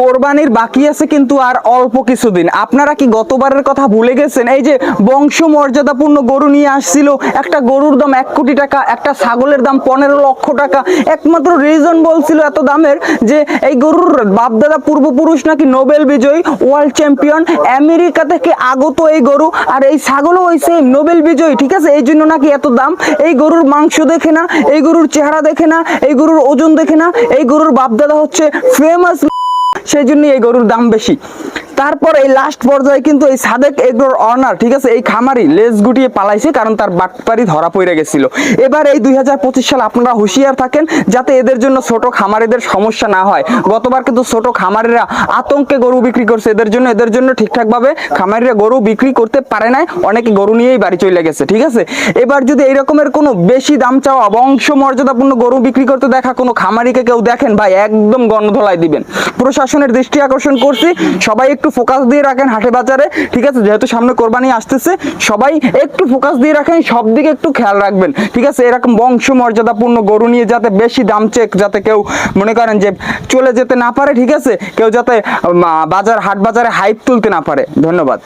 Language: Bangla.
কোরবানির বাকি আছে কিন্তু আর অল্প কিছুদিন। আপনারা কি গতবারের কথা ভুলে গেছেন? এই যে বংশ মর্যাদাপূর্ণ গরু নিয়ে আসছিল, একটা গরুর দাম এক কোটি টাকা, একটা ছাগলের দাম পনেরো লক্ষ টাকা। একমাত্র রিজন বলছিল এত দামের যে এই গরুর বাপদাদা পূর্বপুরুষ নাকি নোবেল বিজয়ী ওয়ার্ল্ড চ্যাম্পিয়ন আমেরিকা থেকে আগত এই গরু, আর এই ছাগলও ওই সেম নোবেল বিজয়ী, ঠিক আছে? এই জন্য নাকি এত দাম? এই গরুর মাংস দেখে না, এই গরুর চেহারা দেখে না, এই গরুর ওজন দেখে না, এই গরুর বাপদাদা হচ্ছে ফেমাস সেই জন্য এই গরুর দাম বেশি। তারপর এই লাস্ট পর্যায়ে কিন্তু এই সাদেক এগ্রোর অনার ঠিক আছে, এই খামারি লেজ গুটিয়ে পালাইছে কারণ তার বাটপারি ধরা পড়ে গেছিল। এবার এই দুই সাল আপনারা হুঁশিয়ার থাকেন যাতে এদের জন্য ছোট খামারিদের সমস্যা না হয়। গতবার কিন্তু ছোট খামারিরা আতঙ্কে গরু বিক্রি করছে, এদের জন্য এদের জন্য ঠিকঠাকভাবে খামারিরা গরু বিক্রি করতে পারে নাই, অনেকে গরু নিয়েই বাড়ি চলে গেছে, ঠিক আছে? এবার যদি এই রকমের কোনো বেশি দাম চাওয়া বংশ মর্যাদাপূর্ণ গরু বিক্রি করতে দেখা কোনো খামারিকে কেউ দেখেন, ভাই, একদম গণধলাই দিবেন। প্রশাসনের দৃষ্টি আকর্ষণ করছি, সবাই একটু ফোকাস দিয়ে রাখেন হাটে বাজারে, ঠিক আছে? যেহেতু সামনে কোরবানি আসতেছে, সবাই একটু ফোকাস দিয়ে রাখেন, সব দিকে একটু খেয়াল রাখবেন, ঠিক আছে? এরকম বংশ মর্যাদাপূর্ণ গরু নিয়ে যাতে বেশি দাম চেক, যাতে কেউ মনে করেন যে চলে যেতে না পারে, ঠিক আছে? কেউ যাতে বাজার, হাট বাজারে হাইপ তুলতে না পারে। ধন্যবাদ।